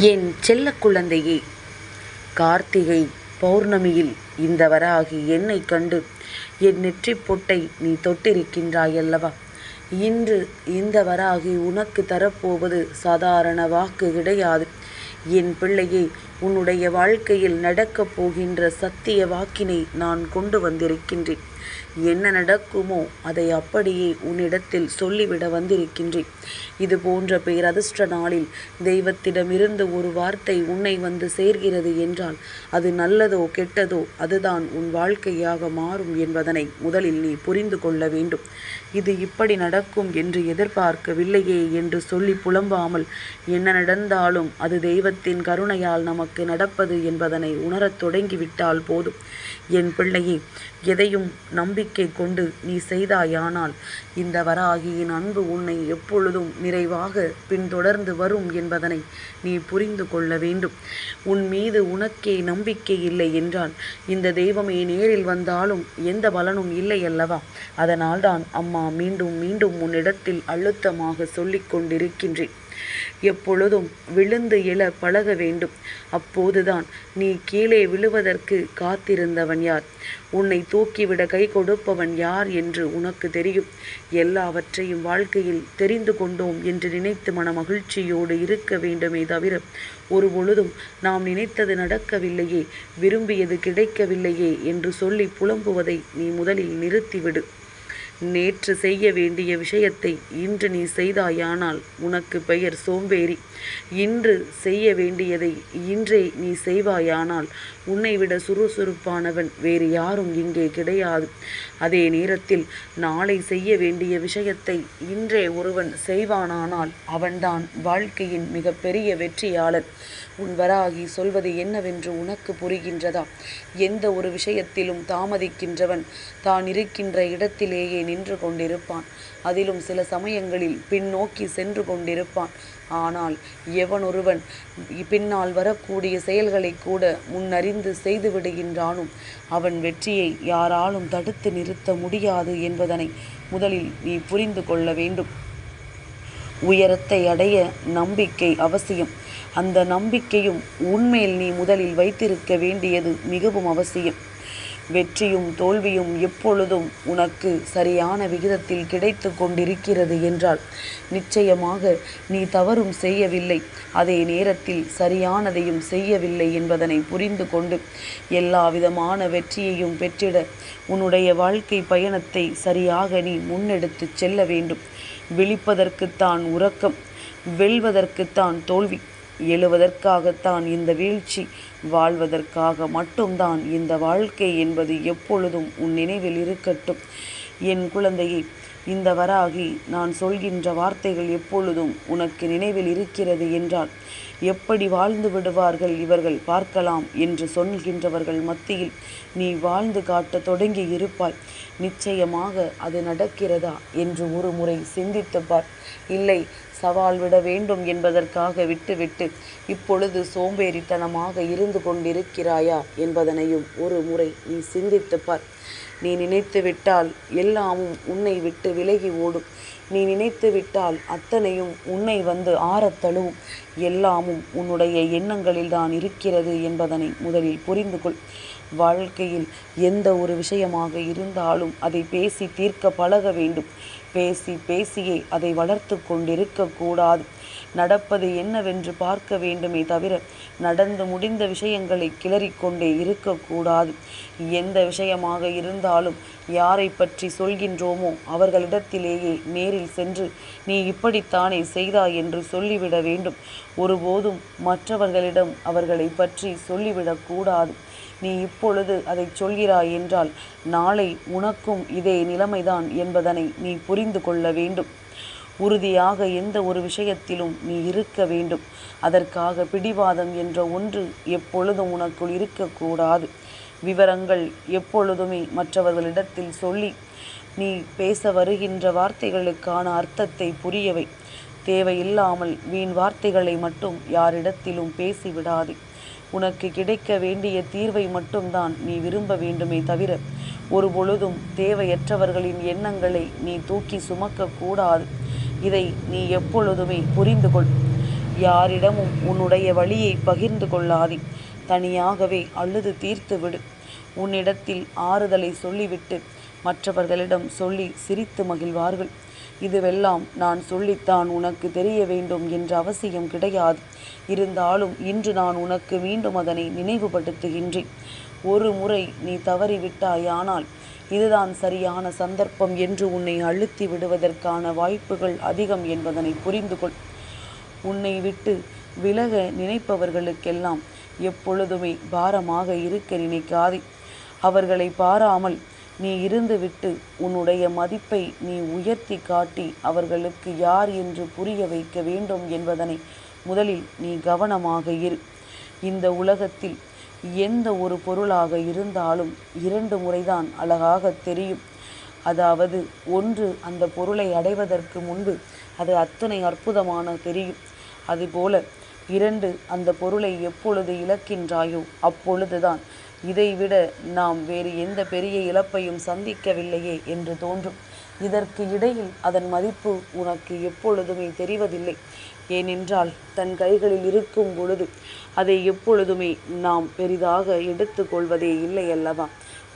என் செல்ல குழந்தையே கார்த்திகை பௌர்ணமியில் இந்த வராகி என்னை கண்டு என் நெற்றி பொட்டை நீ தொட்டிருக்கின்றாய் அல்லவா இன்று இந்த வராகி உனக்கு தரப்போவது சாதாரண வாக்கு கிடையாது. என் பிள்ளையை உன்னுடைய வாழ்க்கையில் நடக்கப் போகின்ற சத்திய வாக்கினை நான் கொண்டு வந்திருக்கின்றேன். என்ன நடக்குமோ அதை அப்படியே உன்னிடத்தில் சொல்லிவிட வந்திருக்கின்றேன். இது போன்ற பேரதிர்ஷ்ட நாளில் தெய்வத்திடமிருந்து ஒரு வார்த்தை உன்னை வந்து சேர்கிறது என்றால் அது நல்லதோ கெட்டதோ அதுதான் உன் வாழ்க்கையாக மாறும் என்பதனை முதலில் நீ புரிந்து கொள்ள வேண்டும். இது இப்படி நடக்கும் என்று எதிர்பார்க்கவில்லையே என்று சொல்லி புலம்பாமல் என்ன நடந்தாலும் அது தெய்வத்தின் கருணையால் நமக்கு நடப்பது என்பதனை உணரத் தொடங்கிவிட்டால் போதும். என் பிள்ளையே எதையும் நம்பிக்கை கொண்டு நீ செய்தாயானால் இந்த வராகியின் அன்பு உன்னை எப்பொழுதும் நிறைவாக பின்தொடர்ந்து வரும் என்பதனை நீ புரிந்து கொள்ள வேண்டும். உன் மீது உனக்கே நம்பிக்கை இல்லை என்றால் இந்த தெய்வமே நேரில் வந்தாலும் எந்த பலனும் இல்லை அல்லவா? அதனால்தான் அம்மா மீண்டும் மீண்டும் உன்னிடத்தில் அழுத்தமாக சொல்லிக் கொண்டிருக்கின்றேன். எப்பொழுதும் விழுந்து எழ பழக வேண்டும். அப்போதுதான் நீ கீழே விழுவதற்கு காத்திருந்தவன் யார்? உன்னை தூக்கிவிட கை கொடுப்பவன் யார் என்று உனக்கு தெரியும். எல்லாவற்றையும் வாழ்க்கையில் தெரிந்து கொண்டோம் என்று நினைத்து மன மகிழ்ச்சியோடு இருக்க வேண்டுமே தவிர ஒரு பொழுதும் நாம் நினைத்தது நடக்கவில்லையே விரும்பியது கிடைக்கவில்லையே என்று சொல்லி புலம்புவதை நீ முதலில் நிறுத்திவிடு. நேற்று செய்ய வேண்டிய விஷயத்தை இன்று நீ செய்தாயானால் உனக்கு பெயர் சோம்பேறி. இன்று செய்ய வேண்டியதை இன்றே நீ செய்வாயானால் உன்னை விட சுறுசுறுப்பானவன் வேறு யாரும் இங்கே கிடையாது. அதே நேரத்தில் நாளை செய்ய வேண்டிய விஷயத்தை இன்றே ஒருவன் செய்வானானால் அவன்தான் வாழ்க்கையின் மிகப்பெரிய வெற்றியாளன். உன் வராகி சொல்வது என்னவென்று உனக்கு புரிகின்றதா? எந்த ஒரு விஷயத்திலும் தாமதிக்கின்றவன் தான் இருக்கின்ற இடத்திலேயே நின்று கொண்டிருப்பான் அதிலும் சில சமயங்களில் பின்னோக்கி சென்று கொண்டிருப்பான் ஆனால் எவனொருவன் பின்னால் வரக்கூடிய செயல்களை கூட முன்னறிந்து செய்து விடுகின்றானும் அவன் வெற்றியை யாராலும் தடுத்து நிறுத்த முடியாது என்பதனை முதலில் நீ புரிந்து கொள்ள வேண்டும். உயரத்தை அடைய நம்பிக்கை அவசியம். அந்த நம்பிக்கையும் உன்மேல் நீ முதலில் வைத்திருக்க வேண்டியது மிகவும் அவசியம். வெற்றியும் தோல்வியும் எப்பொழுதும் உனக்கு சரியான விகிதத்தில் கிடைத்து கொண்டிருக்கிறது என்றால் நிச்சயமாக நீ தவறும் செய்யவில்லை. அதே நேரத்தில் சரியானதையும் செய்யவில்லை என்பதனை புரிந்து கொண்டு எல்லா விதமான வெற்றியையும் பெற்றிட உன்னுடைய வாழ்க்கை பயணத்தை சரியாக நீ முன்னெடுத்து செல்ல வேண்டும். விழிப்பதற்குத்தான் உறக்கம் வெல்வதற்குத்தான் தோல்வி. எழுவதற்காகத்தான் இந்த வீழ்ச்சி வாழ்வதற்காக மட்டும்தான் இந்த வாழ்க்கை என்பது எப்பொழுதும் உன் நினைவில் இருக்கட்டும். என் குழந்தையை இந்த வராகி நான் சொல்கின்ற வார்த்தைகள் எப்பொழுதும் உனக்கு நினைவில் இருக்கிறது என்றால் எப்படி வாழ்ந்து விடுவார்கள் இவர்கள்? பார்க்கலாம் என்று சொல்கின்றவர்கள் மத்தியில் நீ வாழ்ந்து காட்ட தொடங்கி இருப்பாய். நிச்சயமாக அது நடக்கிறதா? என்று ஒரு முறை சிந்தித்து பார். இல்லை சவால் விட வேண்டும் என்பதற்காக விட்டுவிட்டு இப்பொழுது சோம்பேறித்தனமாக இருந்து கொண்டிருக்கிறாயா என்பதனையும் ஒரு முறை நீ சிந்தித்து பார். நீ நினைத்து விட்டால் எல்லாமும் உன்னை விட்டு விலகி ஓடும். நீ நினைத்து விட்டால் அத்தனையும் உன்னை வந்து ஆறத்தழுவும் எல்லாமும் உன்னுடைய எண்ணங்களில் தான் இருக்கிறது என்பதனை முதலில் புரிந்து கொள் வாழ்க்கையில் எந்த ஒரு விஷயமாக இருந்தாலும் அதை பேசி தீர்க்க பழக வேண்டும். பேசி பேசியே அதை வளர்த்து கொண்டிருக்கக்கூடாது நடப்பது என்னவென்று பார்க்க வேண்டுமே தவிர நடந்து முடிந்த விஷயங்களை கிளறிக்கொண்டே இருக்கக்கூடாது எந்த விஷயமாக இருந்தாலும் யாரை பற்றி சொல்கின்றோமோ அவர்களிடத்திலேயே நேரில் சென்று நீ இப்படித்தானே செய்தாய் என்று சொல்லிவிட வேண்டும். ஒருபோதும் மற்றவர்களிடம் அவர்களை பற்றி சொல்லிவிடக்கூடாது நீ இப்பொழுது அதை சொல்கிறாய் என்றால் நாளை உனக்கும் இதே நிலைமைதான் என்பதனை நீ புரிந்து கொள்ள வேண்டும். உறுதியாக எந்த ஒரு விஷயத்திலும் நீ இருக்க வேண்டும். அதற்காக பிடிவாதம் என்ற ஒன்று எப்பொழுதும் உனக்குள் இருக்கக்கூடாது. விவரங்கள் எப்பொழுதுமே மற்றவர்களிடத்தில் சொல்லி நீ பேச வருகின்ற வார்த்தைகளுக்கான அர்த்தத்தை புரியவை. தேவையில்லாமல் வீண் வார்த்தைகளை மட்டும் யாரிடத்திலும் பேசிவிடாதே. உனக்கு கிடைக்க வேண்டிய தீர்வை மட்டும்தான் நீ விரும்ப வேண்டுமே தவிர ஒரு பொழுதும் தேவையற்றவர்களின் எண்ணங்களை நீ தூக்கி சுமக்க கூடாது இதை நீ எப்பொழுதுமே புரிந்து கொள். யாரிடமும் உன்னுடைய வழியை பகிர்ந்து கொள்ளாதே. தனியாகவே அழுது தீர்த்து விடு. உன்னிடத்தில் ஆறுதலை சொல்லிவிட்டு மற்றவர்களிடம் சொல்லி சிரித்து மகிழ்வார்கள். இதுவெல்லாம் நான் சொல்லித்தான் உனக்கு தெரிய வேண்டும் என்ற அவசியம் கிடையாது. இருந்தாலும் இன்று நான் உனக்கு மீண்டும் அதனை நினைவுபடுத்துகின்றேன். ஒரு முறை நீ தவறிவிட்டாயானால் இதுதான் சரியான சந்தர்ப்பம் என்று உன்னை அழுத்தி விடுவதற்கான வாய்ப்புகள் அதிகம் என்பதனை புரிந்து கொள் உன்னை விட்டு விலக நினைப்பவர்களுக்கெல்லாம் எப்பொழுதுமே பாரமாக இருக்க நினைக்காதே. அவர்களை பாராமல் நீ இருந்துவிட்டு உன்னுடைய மதிப்பை நீ உயர்த்தி காட்டி அவர்களுக்கு யார் என்று புரிய வைக்க வேண்டும் என்பதனை முதலில் நீ கவனமாக இரு. இந்த உலகத்தில் எந்த ஒரு பொருளாக இருந்தாலும் இரண்டு முறைதான் அழகாக தெரியும். அதாவது ஒன்று அந்த பொருளை அடைவதற்கு முன்பு அது அத்தனை அற்புதமான தெரியும். அதுபோல இரண்டு அந்த பொருளை எப்பொழுது இழக்கின்றாயோ அப்பொழுதுதான் இதைவிட நாம் வேறு எந்த பெரிய இழப்பையும் சந்திக்கவில்லையே என்று தோன்றும். இதற்கு இடையில் அதன் மதிப்பு உனக்கு எப்பொழுதுமே தெரிவதில்லை. ஏனென்றால் தன் கைகளில் இருக்கும் பொழுது அதை எப்பொழுதுமே நாம் பெரிதாக எடுத்துக்கொள்வதே இல்லை அல்லவா?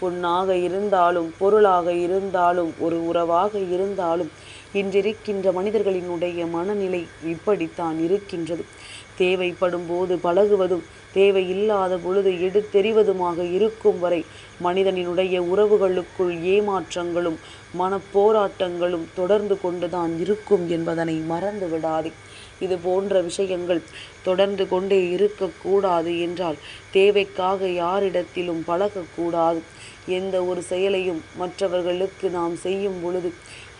பொன்னாக இருந்தாலும் பொருளாக இருந்தாலும் ஒரு உறவாக இருந்தாலும் இன்றிருக்கின்ற மனிதர்களினுடைய மனநிலை இப்படித்தான் இருக்கின்றது. தேவைப்படும் போது பழகுவதும் தேவையில்லாத பொழுது எடுத்தெறிவதுமாக இருக்கும் வரை மனிதனினுடைய உறவுகளுக்குள் ஏமாற்றங்களும் மனப்போராட்டங்களும் தொடர்ந்து கொண்டுதான் இருக்கும் என்பதனை மறந்து விடாதே இது போன்ற விஷயங்கள் தொடர்ந்து கொண்டே இருக்கக்கூடாது என்றால் தேவைக்காக யாரிடத்திலும் பழகக்கூடாது. எந்த ஒரு செயலையும் மற்றவர்களுக்கு நாம் செய்யும் பொழுது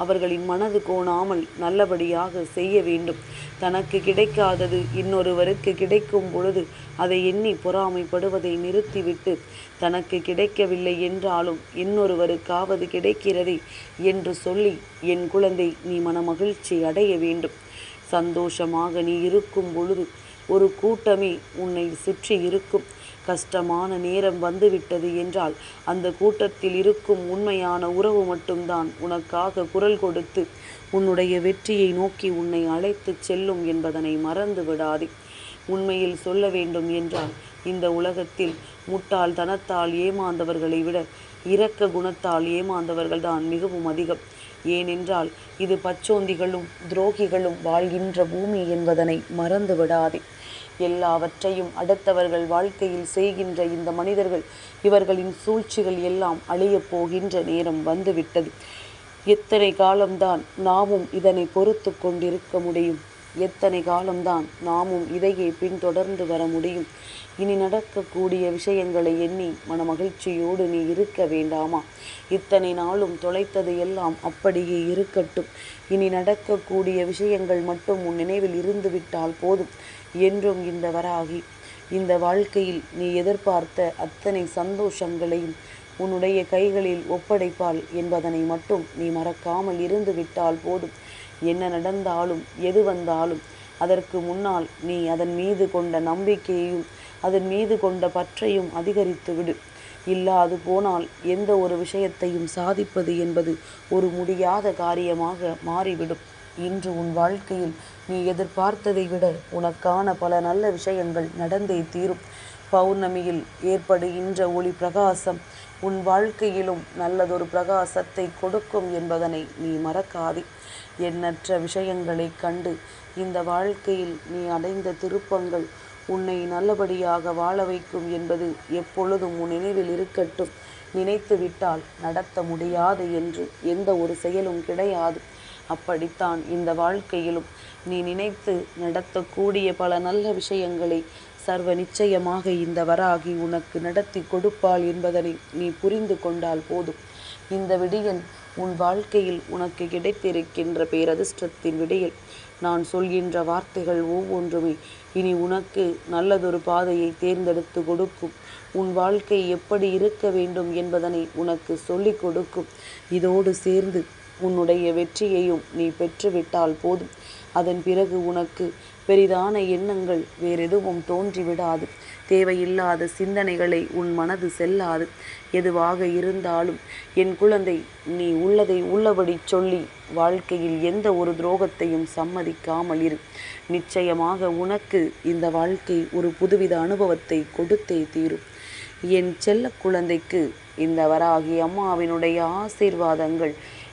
அவர்களின் மனது கோணாமல் நல்லபடியாக செய்ய வேண்டும். தனக்கு கிடைக்காதது இன்னொருவருக்கு கிடைக்கும் பொழுது அதை எண்ணி பொறாமைப்படுவதை நிறுத்திவிட்டு தனக்கு கிடைக்கவில்லை என்றாலும் இன்னொருவருக்காவது கிடைக்கிறதே என்று சொல்லி என் குழந்தை நீ மனமகிழ்ச்சி அடைய வேண்டும். சந்தோஷமாக நீ இருக்கும் பொழுது ஒரு கூட்டமே உன்னை சுற்றி இருக்கும். கஷ்டமான நேரம் வந்துவிட்டது என்றால் அந்த கூட்டத்தில் இருக்கும் உண்மையான உறவு மட்டும்தான் உனக்காக குரல் கொடுத்து உன்னுடைய வெற்றியை நோக்கி உன்னை அழைத்துச் செல்லும் என்பதனை மறந்து விடாதே. உண்மையில் சொல்ல வேண்டும் என்றால் இந்த உலகத்தில் முட்டாள் தனத்தால் ஏமாந்தவர்களை விட இரக்க குணத்தால் ஏமாந்தவர்கள்தான் மிகவும் அதிகம். ஏனென்றால் இது பச்சோந்திகளும் துரோகிகளும் வாழ்கின்ற பூமி என்பதனை மறந்து விடாதே. எல்லாவற்றையும் அடுத்தவர்கள் வாழ்க்கையில் செய்கின்ற இந்த மனிதர்கள் இவர்களின் சூழ்ச்சிகள் எல்லாம் அழியப் போகின்ற நேரம் வந்துவிட்டது. எத்தனை காலம்தான் நாமும் இதனை பொறுத்து கொண்டிருக்க முடியும்? எத்தனை காலம்தான் நாமும் இதையே பின்தொடர்ந்து வர முடியும்? இனி நடக்கக்கூடிய விஷயங்களை எண்ணி மனமகிழ்ச்சியோடு நீ இருக்க வேண்டாமா? இத்தனை நாளும் தொலைத்தது எல்லாம் அப்படியே இருக்கட்டும். இனி நடக்கக்கூடிய விஷயங்கள் மட்டும் உன் நினைவில் இருந்துவிட்டால் போதும். என்றும் இந்த வராகி. இந்த வாழ்க்கையில் நீ எதிர்பார்த்த அத்தனை சந்தோஷங்களையும் உன்னுடைய கைகளில் ஒப்படைப்பாள் என்பதனை மட்டும் நீ மறக்காமல் இருந்து விட்டால் போதும். என்ன நடந்தாலும் எது வந்தாலும் அதற்கு முன்னால் நீ அதன் மீது கொண்ட நம்பிக்கையையும் அதன் மீது கொண்ட பற்றையும் அதிகரித்து விடு. இல்லாது போனால் எந்த ஒரு விஷயத்தையும் சாதிப்பது என்பது ஒரு முடியாத காரியமாக மாறிவிடும். இன்று உன் வாழ்க்கையில் நீ எதிர்பார்த்ததை விட உனக்கான பல நல்ல விஷயங்கள் நடந்தே தீரும். பௌர்ணமியில் ஏற்படுகின்ற ஒளி பிரகாசம் உன் வாழ்க்கையிலும் நல்லதொரு பிரகாசத்தை கொடுக்கும் என்பதனை நீ மறக்காதே. எண்ணற்ற விஷயங்களைக் கண்டு இந்த வாழ்க்கையில் நீ அடைந்த திருப்பங்கள் உன்னை நல்லபடியாக வாழ வைக்கும் என்பது எப்பொழுதும் உன் நினைவில் இருக்கட்டும். நினைத்து விட்டால் நடத்த முடியாது என்று எந்த ஒரு செயலும் கிடையாது. அப்படித்தான் இந்த வாழ்க்கையிலும் நீ நினைத்து நடத்தக்கூடிய பல நல்ல விஷயங்களை சர்வ நிச்சயமாக இந்த வராகி உனக்கு நடத்தி கொடுப்பாள் என்பதனை நீ புரிந்து கொண்டால் போதும். இந்த விடியன் உன் வாழ்க்கையில் உனக்கு கிடைத்திருக்கின்ற பேரதிர்ஷ்டத்தின் விடியல். நான் சொல்கின்ற வார்த்தைகள் ஒவ்வொன்றுமே இனி உனக்கு நல்லதொரு பாதையை தேர்ந்தெடுத்து கொடுக்கும். உன் வாழ்க்கை எப்படி இருக்க வேண்டும் என்பதனை உனக்கு சொல்லிக் கொடுக்கும். இதோடு சேர்ந்து உன்னுடைய வெற்றியையும் நீ பெற்றுவிட்டால் போதும். அதன் பிறகு உனக்கு பெரிதான எண்ணங்கள் வேறெதுவும் தோன்றிவிடாது. தேவையில்லாத சிந்தனைகளை உன் மனது செல்லாது. எதுவாக இருந்தாலும் என் குழந்தை நீ உள்ளதை உள்ளபடி சொல்லி வாழ்க்கையில் எந்த ஒரு துரோகத்தையும் சம்மதிக்காமல் இரு. நிச்சயமாக உனக்கு இந்த வாழ்க்கை ஒரு புதுவித அனுபவத்தை கொடுத்தே தீரும். என் செல்ல குழந்தைக்கு இந்த வராகி அம்மாவினுடைய ஆசீர்வாதங்கள்